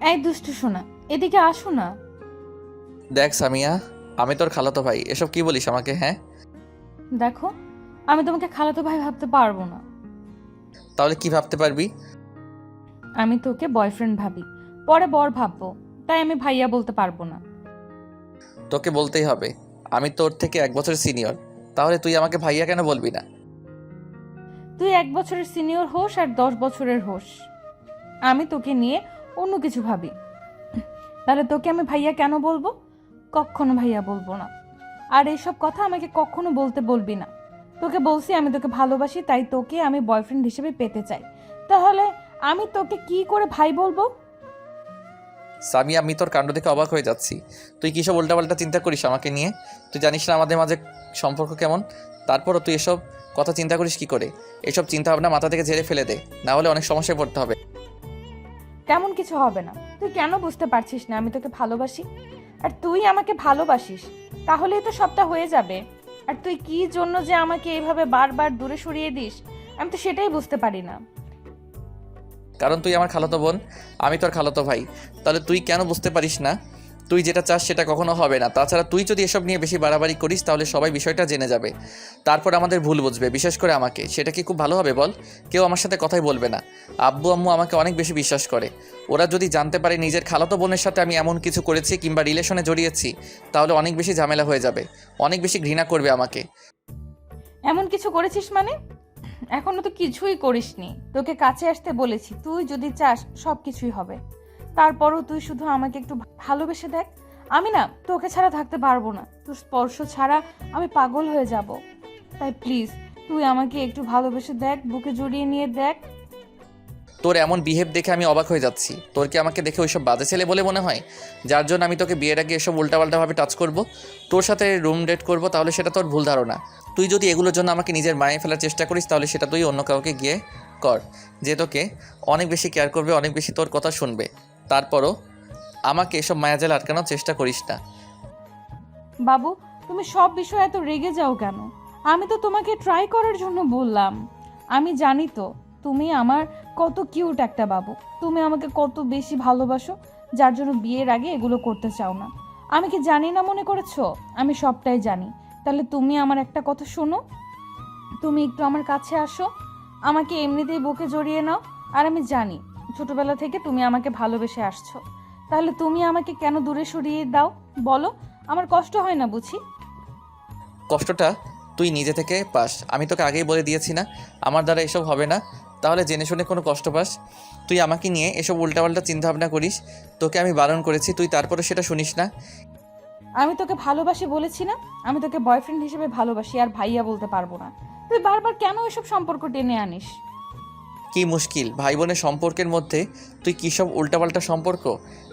এই দুষ্টু শোনা এদিকে আসো না। দেখ সামিয়া আমি তোর খালাতো ভাই এসব কি বলিস আমাকে হ্যাঁ? দেখো আমি তোমাকে খালাতো ভাই ভাবতে পারব না। তাহলে কি ভাবতে পারবি? আমি তোকে বয়ফ্রেন্ড ভাবি পরে বর ভাববো তাই আমি ভাইয়া বলতে পারব না। তোকে বলতেই হবে আমি তোর থেকে এক বছর সিনিয়র তাহলে তুই আমাকে ভাইয়া কেন বলবি না? তুই এক বছরের সিনিয়র হোস আর দশ বছরের হোস। আমি তোকে নিয়ে অন্য কিছু ভাবি। তাহলে তোকে আমি ভাইয়া কেন বলব? কখনো ভাইয়া বলব না। আর এইসব কথা আমাকে কখনো বলতে বলবি না। তোকে বলছি, আমি তোকে ভালোবাসি, তাই তোকে আমি বয়ফ্রেন্ড হিসেবে পেতে চাই। তাহলে আমি তোকে কি করে ভাই বলব? সামিয়া, আমি তোর কাণ্ড দেখে অবাক হয়ে যাচ্ছি। তুই কী সব উল্টাপাল্টা চিন্তা করিস আমাকে নিয়ে? তুই জানিস না আমাদের মাঝে সম্পর্ক কেমন? তারপরও তুই এসব কথা চিন্তা করিস কি করে? এসব চিন্তা ভাবনা মাথা থেকে ঝেড়ে ফেলে দে। না হলে অনেক সমস্যায় পড়তে হবে। তেমন কিছু হবে না। তুই কেন বুঝতে পারছিস না আমি তোকে ভালোবাসি? আর তুই আমাকে ভালোবাসিস, তাহলেই তো সবটা হয়ে যাবে। আর তুই কি জন্য যে আমাকে এইভাবে বারবার দূরে সরিয়ে দিস, আমি তো সেটাই বুঝতে পারি না। কারণ তুই আমার খালাতো বোন, আমি তোর খালাতো ভাই। তাহলে তুই কেন বুঝতে পারিস না? তুই যেটা চাস সেটা কখনো হবে না। তাছাড়া তুই যদি এসব নিয়ে বেশি বাড়াবাড়ি করিস, তাহলে সবাই বিষয়টা জেনে যাবে। তারপর আমাদের ভুল বুঝবে, বিশেষ করে আমাকে। সেটা কি খুব ভালো হবে বল? কেউ আমার সাথে কথাই বলবে না। আব্বু আম্মু আমাকে অনেক বেশি বিশ্বাস করে। ওরা যদি জানতে পারে নিজের খালাতো বোনের সাথে আমি এমন কিছু করেছি কিংবা রিলেশনে জড়িয়েছি, তাহলে অনেক বেশি ঝামেলা হয়ে যাবে। অনেক বেশি ঘৃণা করবে আমাকে। এমন কিছু করেছিস মানে? এখনও তো কিছুই করিসনি। তোকে কাছে আসতে বলেছি। তুই যদি চাস সব কিছুই হবে। তারপরও তুই শুধু আমাকে একটু ভালোবেসে দেখ। আমি না তোকে ছাড়া থাকতে পারব না। তোর স্পর্শ ছাড়া আমি পাগল হয়ে যাব। তাই প্লিজ তুই আমাকে একটু ভালোবেসে দেখ, বুকে জড়িয়ে নিয়ে দেখ। তোর এমন বিহেভ দেখে আমি অবাক হয়ে যাচ্ছি। তোর কি আমাকে দেখে ওইসব বাজে ছেলে বলে মনে হয়? যার জন্য আমি তোকে বিয়ের আগে এসব উল্টাপাল্টাভাবে টাচ করব। তোর সাথে রুম ডেট করব, তাহলে সেটা তোর ভুল ধারণা। তুই যদি এগুলোর জন্য আমাকে নিজের মায়ে ফেলার চেষ্টা করিস, তাহলে সেটা তুই অন্য কাউকে গিয়ে কর। যে তোকে অনেক বেশি কেয়ার করবে, অনেক বেশি তোর কথা শুনবে। তারপরও আমাকে এসব মায়াজাল আটকানোর চেষ্টা করিস না। বাবু, তুমি সব বিষয়ে এত রেগে যাও কেন? আমি তো তোমাকে ট্রাই করার জন্য বললাম। আমি জানি তো, তুমি আমার কত কিউট একটা বাবু। তুমি আমাকে কত বেশি ভালোবাসো, যার জন্য বিয়ের আগে এগুলো করতে চাও না। আমি কি জানি না মনে করেছ? আমি সবটাই জানি। তাহলে তুমি আমার একটা কথা শোনো। তুমি একটু আমার কাছে আসো। আমাকে এমনিতেই বুকে জড়িয়ে নাও। আর আমি জানি ছোটবেলা থেকে তুমি আমাকে ভালোবেসে আসছো। তাহলে তুমি আমাকে কেন দূরে সরিয়ে দাও? বলো আমার কষ্ট হয় না বুঝি? কষ্টটা তুই নিজে থেকে পাস। আমি তোকে আগেই বলে দিয়েছি না আমার দ্বারা এসব হবে না। তাহলে জেনে শুনে কোনো কষ্ট পাস? তুই আমাকে নিয়ে এসব উল্টাপাল্টা চিন্তাভাবনা করিস। তোকে আমি বারণ করেছি তুই তারপরে সেটা শুনিস না। আমি তোকে ভালোবাসি বলেছি না? আমি তোকে বয়ফ্রেন্ড হিসেবে ভালোবাসি আর ভাইয়া বলতে পারব না। তুই বারবার কেন এসব সম্পর্ক টেনে আনিস? কি মুশকিল? ভাই বোনের সম্পর্কের মধ্যে তুই কী সব উল্টাপাল্টা সম্পর্ক?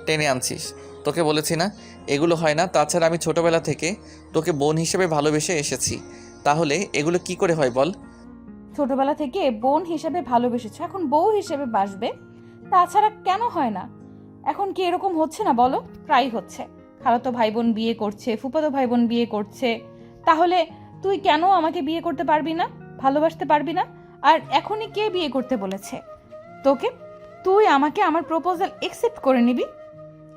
টেনে আনছিস। তোকে বলেছি না, এগুলো হয় না। তাছাড়া আমি ছোটবেলা থেকে তোকে বোন হিসেবে ভালোবেসে এসেছি। তাহলে এগুলো কি করে হয় বল? ছোটবেলা থেকে বোন হিসেবে ভালোবেসেছো, এখন বউ হিসেবে বাসবে? তাছাড়া কেন হয় না? এখন কি এরকম হচ্ছে না বলো? প্রায় হচ্ছে। খালাতো ভাই বোন বিয়ে করছে ফুপাতো ভাই বোন বিয়ে করছে। তাহলে তুই কেন আমাকে বিয়ে করতে পারবি না? ভালোবাসতে পারবি না? আর এখনই কে বিয়ে করতে বলেছে? তোকে? তুই আমাকে আমার প্রপোজাল একসেপ্ট করে নিবি।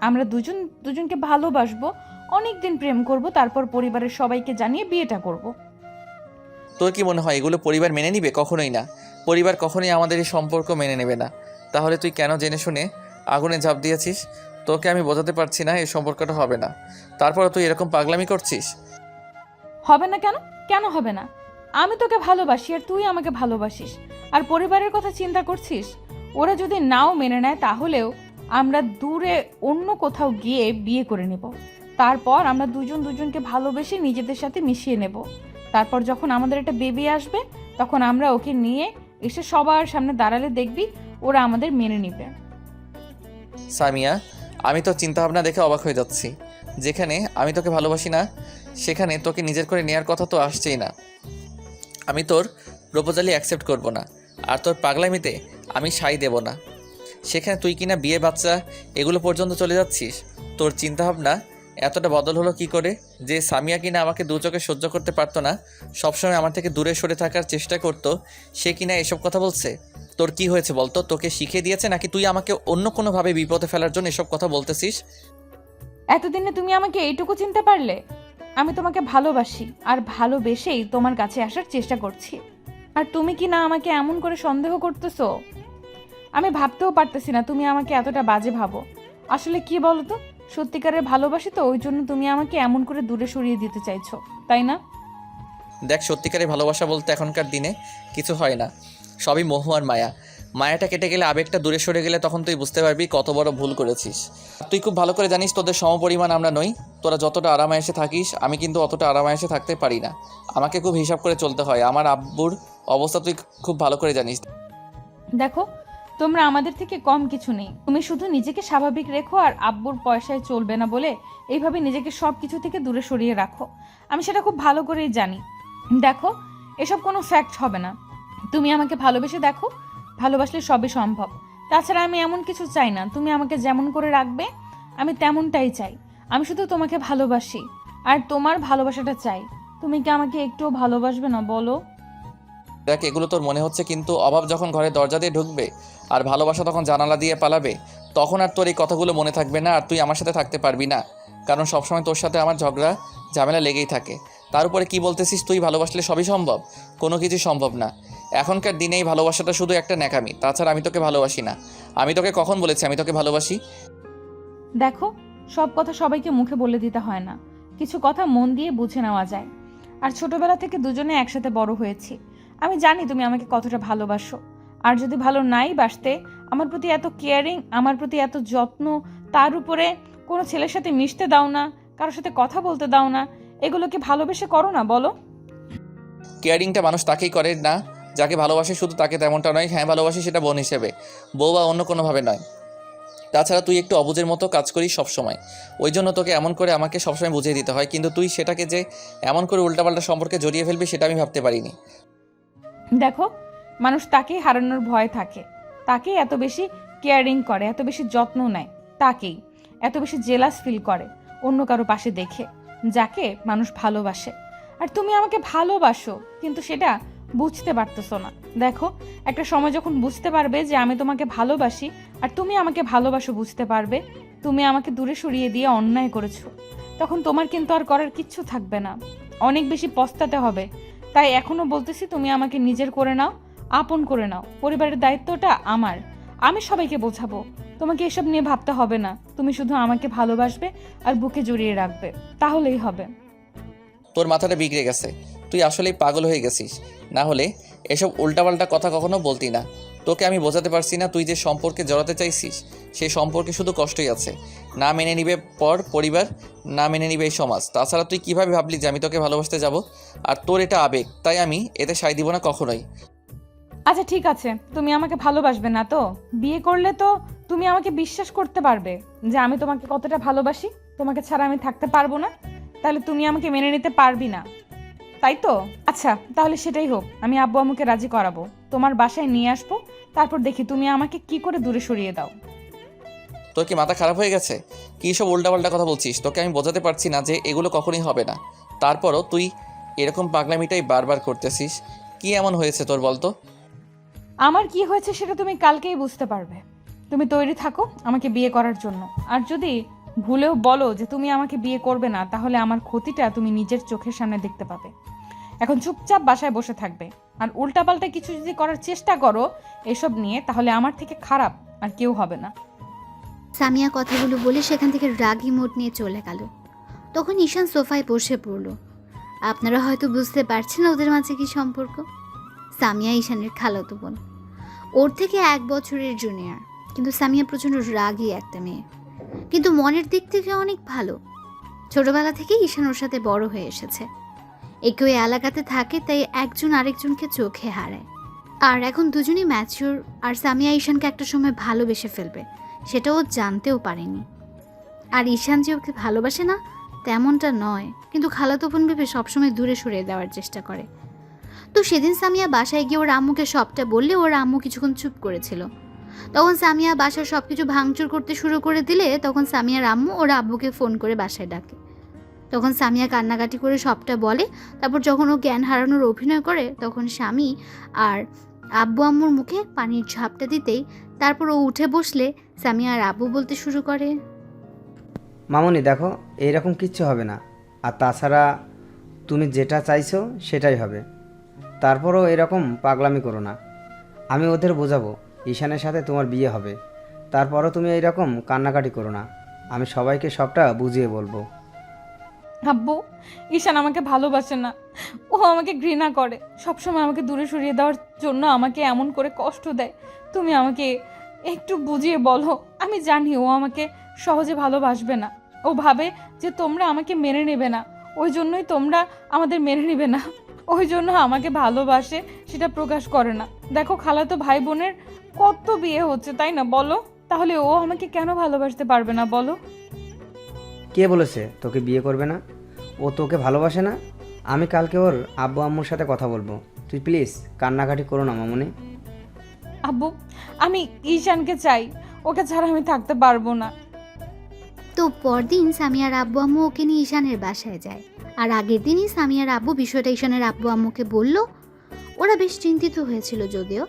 আমরা দুজন দুজনকে ভালোবাসবো অনেক দিন প্রেম করব তারপর পরিবারের সবাইকে জানিয়ে বিয়েটা করব। তোর কি মনে হয় এগুলো পরিবার মেনে নিবে? কখনোই না। পরিবার কখনোই আমাদের এই সম্পর্ক মেনে নেবে না। তাহলে তুই কেন জেনে শুনে আগুনে ঝাঁপ দিয়েছিস? তোকে আমি বোঝাতে পারছি না এই সম্পর্কটা হবে না। তারপর তুই এরকম পাগলামি করছিস? হবে না কেন? কেন হবে না? আমি তোকে ভালোবাসি আর তুই আমাকে ভালোবাসিস। আর পরিবারের কথা চিন্তা করছিস? ওরা যদি নাও মেনে নেয় তাহলেও আমরা দূরে অন্য কোথাও গিয়ে বিয়ে করে নেব। তারপর আমরা দুজন দুজনকে ভালোবেসে নিজেদের সাথে মিশিয়ে নেব। তারপর যখন আমাদের একটা বেবি আসবে, তখন আমরা ওকে নিয়ে এসে সবার সামনে দাঁড়ালে দেখবি ওরা আমাদের মেনে নিবে। সামিয়া, আমি তোর চিন্তাভাবনা দেখে অবাক হয়ে যাচ্ছি। যেখানে আমি তোকে ভালোবাসি না, সেখানে তোকে নিজের করে নেওয়ার কথা তো আসছেই না। আমি তোর প্রপোজালি অ্যাকসেপ্ট করব না। আর তোর পাগলামিতে আমি সাই দেব না। সেখানে তুই কিনা বিয়ে বাচ্চা এগুলো পর্যন্ত চলে যাচ্ছিস? তোর চিন্তাভাবনা এতটা বদল হলো কি করে যে সামিয়া কিনা আমাকে দু চোখে সহ্য করতে পারতো না, সবসময় আমার থেকে দূরে সরে থাকার চেষ্টা করতো, সে কিনা এসব কথা বলছে? তোর কি হয়েছে বলতো? তোকে শিখিয়ে দিয়েছে নাকি তুই আমাকে অন্য কোনোভাবে বিপদে ফেলার জন্য এসব কথা বলতেছিস? এতদিনে তুমি আমাকে এইটুকু চিনতে পারলে? আমি তোমাকে ভালোবাসি আর ভালোবেসেই তোমার কাছে আসার চেষ্টা করছি। আর তুমি কি না আমাকে এমন করে সন্দেহ করতেছো? আমি ভাবতেও পারতেছি না তুমি আমাকে এতটা বাজে ভাবো। আসলে কি বলো তো সত্যিকারের ভালোবাসি তো ওই জন্য তুমি আমাকে এমন করে দূরে সরিয়ে দিতে চাইছো, তাই না? দেখ, সত্যিকারের ভালোবাসা বলতে এখনকার দিনে কিছু হয় না। সবই মোহ আর মায়া। মায়াটা কেটে গেলে, আবেগটা দূরে সরে গেলে তখন তুই বুঝতে পারবি কত বড় ভুল করেছিস। তুই খুব ভালো করে জানিস তোদের সমপরিমাণ আমরা নই, তোরা যতটা আরামায়েসে থাকিস, আমি কিন্তু অতটা আরামায়েসে থাকতে পারি না। আমাকে খুব হিসাব করে চলতে হয়, আমার আব্বুর অবস্থা তুই খুব ভালো করে জানিস। দেখো, তোমরা আমাদের থেকে কম কিছু নেই। তুমি শুধু নিজেকে স্বাভাবিক রেখো আর আব্বুর পয়সায় চলবে না বলে এইভাবে নিজেকে সব কিছু থেকে দূরে সরিয়ে রাখো। আমি সেটা খুব ভালো করেই জানি। দেখো, এসব কোনো ফ্যাক্ট হবে না। তুমি আমাকে ভালোবেসে দেখো ভালোবাসলে সবই সম্ভব। তাছাড়া আমি এমন কিছু চাই না, তুমি আমাকে যেমন করে রাখবে, আমি তেমনটাই চাই। আমি শুধু তোমাকে ভালোবাসি, আর তোমার ভালোবাসাটা চাই। তুমি কি আমাকে একটুও ভালোবাসবে না, বলো? দেখ, এগুলো তোর মনে হচ্ছে কিন্তু অভাব যখন ঘরে দরজা দিয়ে ঢুকবে আর ভালোবাসা তখন জানালা দিয়ে পালাবে, তখন আর তোর এই কথাগুলো মনে থাকবে না আর তুই আমার সাথে থাকতে পারবি না। কারণ সবসময় তোর সাথে আমার ঝগড়া, ঝামেলা লেগেই থাকে। তার উপরে কি বলতেছিস তুই ভালোবাসলে সবই সম্ভব? কোনো কিছু সম্ভব না। এখনকার দিনে এই ভালোবাসাটা শুধু একটা ন্যাকামি তাছাড়া আমি তোকে ভালোবাসি না। আমি তোকে কখন বলেছি আমি তোকে ভালোবাসি? দেখো সব কথা সবাইকে মুখে বলে দিতে হয় না। কিছু কথা মন দিয়ে বুঝে নেওয়া যায়। আর ছোটবেলা থেকে দুজনে একসাথে বড় হয়েছি। আমি জানি তুমি আমাকে কতটা ভালোবাসো। আর যদি ভালো নাই বাসতে আমার প্রতি এত কেয়ারিং আমার প্রতি এত যত্ন তার উপরে কোনো ছেলের সাথে মিশতে দাও না কারোর সাথে কথা বলতে দাও না এগুলো কি ভালোবেসে করো না বলো? কেয়ারিংটা মানুষ তাকেই করে না। যাকে ভালোবাসে শুধু তাকে তেমনটা নয় হ্যাঁ ভালোবাসি সেটা বোন হিসেবে। বউ বা অন্য কোনোভাবে নয়। তাছাড়া তুই একটু অবুজের মতো কাজ করিস সবসময়। ওই জন্য তোকে এমন করে আমাকে সবসময় বুঝিয়ে দিতে হয়, কিন্তু তুই সেটাকে যে এমন করে উল্টাপাল্টা সম্পর্কে জড়িয়ে ফেলবি, সেটা আমি ভাবতে পারিনি। দেখো, মানুষ তাকেই হারানোর ভয় থাকে। তাকেই এত বেশি কেয়ারিং করে, এত বেশি যত্ন নেয়। তাকেই এত বেশি জেলাস ফিল করে, অন্য কারও পাশে দেখে, যাকে মানুষ ভালোবাসে। আর তুমি আমাকে ভালোবাসো, কিন্তু সেটা বুঝতে পারতেছো না। দেখো, একটা সময় যখন বুঝতে পারবে যে আমি তোমাকে ভালোবাসি, আর তুমি আমাকে ভালোবাসো বুঝতে পারবে, তুমি আমাকে দূরে সরিয়ে দিয়ে অন্যায় করেছ, তখন তোমার কিন্তু আর করার কিচ্ছু থাকবে না। অনেক বেশি পস্তাতে হবে। তাই এখনও বলতেছি, তুমি আমাকে নিজের করে নাও, আপন করে নাও। পরিবারের দায়িত্বটা আমার। আমি সবাইকে বোঝাবো। তোমাকে এসব নিয়ে ভাবতে হবে না। তুমি শুধু আমাকে ভালোবাসবে আর বুকে জড়িয়ে রাখবে। তাহলেই হবে। তোর মাথাটা বিগড়ে গেছে। তুই আসলেই পাগল হয়ে গেছিস। না হলে এসব উল্টাপাল্টা কথা কখনো বলতি না। তোকে আমি বোঝাতে পারছি না তুই যে সম্পর্কে জড়াতে চাইছিস সেই সম্পর্কে শুধু কষ্টই আছে। না মেনে নিবে পর পরিবার, না মেনে নিবে এই সমাজ। তাছাড়া তুই কীভাবে ভাবলি যে আমি তোকে ভালোবাসতে যাব? আর তোর এটা আবেগ, তাই আমি এতে সাই দিব না কখনোই। আচ্ছা ঠিক আছে। তুমি আমাকে ভালোবাসবে না তো? বিয়ে করলে তো তুমি আমাকে বিশ্বাস করতে পারবে যে আমি তোমাকে কতটা ভালোবাসি? তোমাকে ছাড়া আমি থাকতে পারব না? তাহলে তুমি আমাকে মেনে নিতে পারবি না। তাই তো? আচ্ছা তাহলে সেটাই হোক আমি আব্বু আম্মুকে রাজি করাবো। তোমার বাসায় নিয়ে আসব তারপর দেখি তুমি আমাকে কি করে দূরে সরিয়ে দাও। তোর কি মাথা খারাপ হয়ে গেছে? কী সব উল্টাপাল্টা কথা বলছিস? তোকে আমি বোঝাতে পারছি না যে এগুলো কখনোই হবে না। তারপরও তুই এরকম পাগলামিটাই বারবার করতেছিস। কি এমন হয়েছে তোর বলতো? আমার কি হয়েছে সেটা তুমি কালকেই বুঝতে পারবে। তুমি তৈরি থাকো আমাকে বিয়ে করার জন্য। আর যদি ভুলেও বলো যে তুমি আমাকে বিয়ে করবে না তাহলে আমার ক্ষতিটা তুমি নিজের চোখের সামনে দেখতে পাবে। এখন চুপচাপ বাসায় বসে থাকবে। আর উল্টাপাল্টা কিছু যদি করার চেষ্টা করো এসব নিয়ে, তাহলে আমার থেকে খারাপ আর কেউ হবে না। সামিয়া কথাগুলো বলে সেখান থেকে রাগি মোট নিয়ে চলে গেল। তখন ঈশান সোফায় বসে পড়ল। আপনারা হয়তো বুঝতে পারছেন ওদের মাঝে কি সম্পর্ক? সামিয়া ঈশানের খালাতো বোন। ওর থেকে এক বছরের জুনিয়র কিন্তু সামিয়া প্রচণ্ড রাগী একটা মেয়ে। কিন্তু মনের দিক থেকে অনেক ভালো। ছোটবেলা থেকেই ঈশান ওর সাথে বড় হয়ে এসেছে। একই এলাকাতে থাকে, তাই একজন আরেকজনকে চোখে হারায়। আর এখন দুজনই ম্যাচিওর আর সামিয়া ঈশানকে একটা সময় ভালোবেসে ফেলবে, সেটা ও জানতেও পারেনি। আর ঈশান যে ওকে ভালোবাসে না, তেমনটা নয়, কিন্তু খালাতো বোন ভেবে সবসময় দূরে সরিয়ে দেওয়ার চেষ্টা করে। তো সেদিন সামিয়া বাসায় গিয়ে ওর আম্মুকে সবটা বললে ওর আম্মু কিছুক্ষণ চুপ করেছিল। তখন সামিয়া বাসার সব কিছু ভাঙচুর করতে শুরু করে দিলে তখন সামিয়ার আম্মু ওর আব্বুকে ফোন করে বাসায় ডাকে। তখন সামিয়া কান্নাকাটি করে সবটা বলে। তারপর যখন ও জ্ঞান হারানোর অভিনয় করে, তখন স্বামী আর আব্বু আম্মুর মুখে পানির ঝাপটা দিতেই তারপর ও উঠে বসলে সামিয়া আর আব্বু বলতে শুরু করে। মামনি, দেখো, এইরকম কিচ্ছু হবে না। আর তাছাড়া তুমি যেটা চাইছো সেটাই হবে। তারপরও এরকম পাগলামি করো না। আমি ওদের বোঝাবো, ঈশানের সাথে তোমার বিয়ে হবে। তারপরও তুমি এইরকম কান্নাকাটি করো না। আমি সবাইকে সবটা বুঝিয়ে বলব। আব্বু, ঈশান আমাকে ভালোবাসে না। ও আমাকে ঘৃণা করে। সবসময় আমাকে দূরে সরিয়ে দেওয়ার জন্য আমাকে এমন করে কষ্ট দেয়। তুমি আমাকে একটু বুঝিয়ে বলো, আমি জানি ও আমাকে সহজে ভালোবাসবে না। ও ভাবে যে তোমরা আমাকে মেনে নেবে না। ওই জন্যই তোমরা আমাদের মেনে নেবে না। ওই জন্য আমাকে ভালোবাসে, সেটা প্রকাশ করে না। দেখো, খালাতো ভাই বোনের কত বিয়ে হচ্ছে, তাই না? বলো। তাহলে ও আমাকে কেন ভালোবাসতে পারবে না, বলো? কে বলেছে তোকে বিয়ে করবে না? ও তোকে ভালোবাসে না? আমি কালকে ওর আব্বু আম্মুর সাথে কথা বলব। তুই প্লিজ কান্নাকাটি করো না মামনি। আব্বু আমি ঈশানকে চাই। ওকে ছাড়া আমি থাকতে পারব না। তো পরদিন সামিয়ার আব্বু আম্মু ওকে নিয়ে ঈশানের বাসায় যায়। আর আগের দিনই সামিয়ার আব্বু বিষয়টা ঈশানের আব্বু আম্মুকে বলল। ওরা বেশ চিন্তিত হয়েছিল যদিও।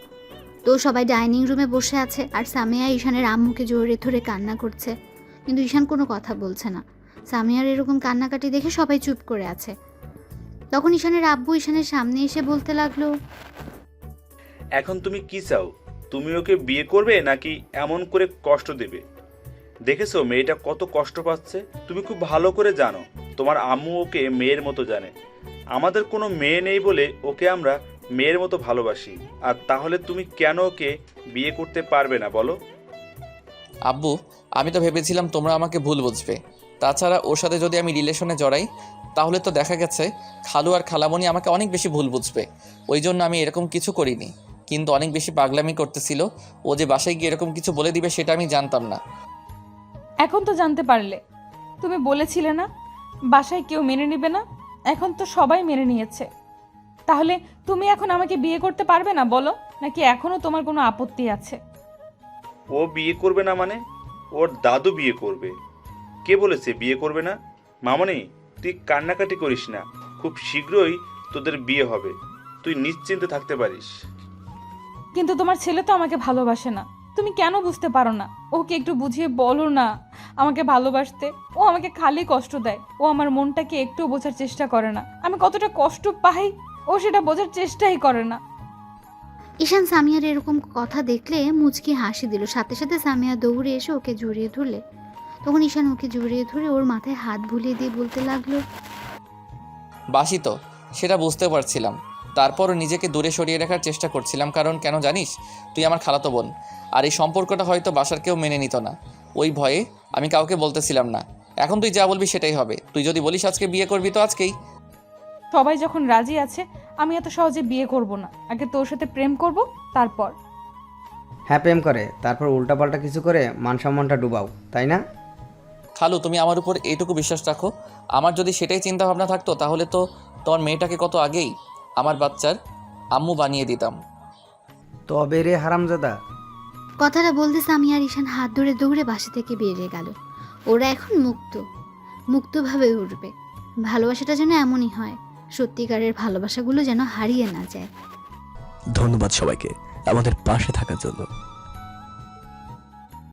তো সবাই ডাইনিং রুমে বসে আছে আর সামিয়া ঈশানের আম্মুকে জোরে ধরে কান্না করছে। কিন্তু ঈশান কোনো কথা বলছে না। সামিয়ার এরকম কান্নাকাটি দেখে সবাই চুপ করে আছে। তখন ঈশানের আব্বু ঈশানের সামনে এসে বলতে লাগল এখন তুমি কি চাও? তুমি ওকে বিয়ে করবে নাকি এমন করে কষ্ট দেবে? দেখেছ মেয়েটা কত কষ্ট পাচ্ছে? তুমি খুব ভালো করে জানো তোমার আম্মু ওকে মেয়ের মতো জানে। আমাদের কোনো মেয়ে নেই বলে ওকে আমরা মেয়ের মতো ভালোবাসি। আর তাহলে তুমি কেন ওকে বিয়ে করতে পারবে না বলো? আব্বু আমি তো ভেবেছিলাম তোমরা আমাকে ভুল বুঝবে। তাছাড়া ওর সাথে যদি আমি রিলেশনে জড়াই তাহলে তো দেখা গেছে খালু আর খালামণি আমাকে অনেক বেশি ভুল বুঝবে। ওই জন্য আমি এরকম কিছু করিনি। কিন্তু অনেক বেশি পাগলামি করতেছিল। ও যে বাসায় গিয়ে এরকম কিছু বলে দিবে সেটা আমি জানতাম না। এখন তো জানতে পারলে। তুমি বলেছিলে না বাসায় কেউ মেনে নেবে না? এখন তো সবাই মেনে নিয়েছে। তাহলে তুমি এখন আমাকে বিয়ে করতে পারবে না বলো? নাকি এখনও তোমার কোনো আপত্তি আছে? ও বিয়ে করবে না মানে? ওর দাদু বিয়ে করবে। কে বলেছে বিয়ে করবে না? মামনি তুই কান্নাকাটি করিস না। খুব শীঘ্রই তোদের বিয়ে হবে। তুই নিশ্চিন্তে থাকতে পারিস। কিন্তু তোমার ছেলে তো আমাকে ভালোবাসে না। তুমি কেন বুঝতে পারো না? ওকে একটু বুঝিয়ে বলো না আমাকে ভালোবাসতে। ও আমাকে খালি কষ্ট দেয়। ও আমার মনটাকে একটু বোঝার চেষ্টা করে না। আমি কতটা কষ্ট পাই ও সেটা বোঝার চেষ্টাই করে না। ঈশান সামিয়ার এরকম কথা দেখলে মুচকি হাসি দিল। সাথে সাথে সামিয়া দৌড়ে এসে ওকে জড়িয়ে ধরলে। তখন ঈশান ওকে জড়িয়ে ধরে ওর মাথায় হাত বুলিয়ে দিয়ে বলতে লাগল বাসি তো সেটা বুঝতে পারছিলাম। তারপরও নিজেকে দূরে সরিয়ে রাখার চেষ্টা করছিলাম কারণ কেন জানিস? তুই আমার খালাতো বোন। আর এই সম্পর্কটা হয়তো বাসার কেউ মেনে নিত না। ওই ভয়ে আমি কাউকে বলতেছিলাম না। এখন তুই যা বলবি সেটাই হবে। তুই যদি বলিস আজকে বিয়ে করবি তো আজকেই। সবাই যখন রাজি আছে আমি এত সহজে বিয়ে করব না। আগে তোর সাথে প্রেম করব তারপর। হ্যাঁ প্রেম করে। তারপর উল্টাপাল্টা কিছু করে মান সম্মানটা ডুবাও তাই না? খালু তুমি আমার উপর এইটুকু বিশ্বাস রাখো। আমার যদি সেটাই চিন্তা ভাবনা থাকতো তাহলে তো তোমার মেয়েটাকে কত আগেই আমার বাচ্চার আম্মু বানিয়ে দিতাম। তবে রে হারামজাদা। কথাটা বলতে সামিয়া আর ঈশান হাত ধরে দৌড়ে বাসা থেকে বেরিয়ে গেল। ওরা এখন মুক্ত। মুক্তভাবে উঠবে। ভালোবাসাটা যেন এমনই হয় সত্যিকারের ভালোবাসাগুলো যেন হারিয়ে না যায়। ধন্যবাদ সবাইকে আমাদের পাশে থাকার জন্য।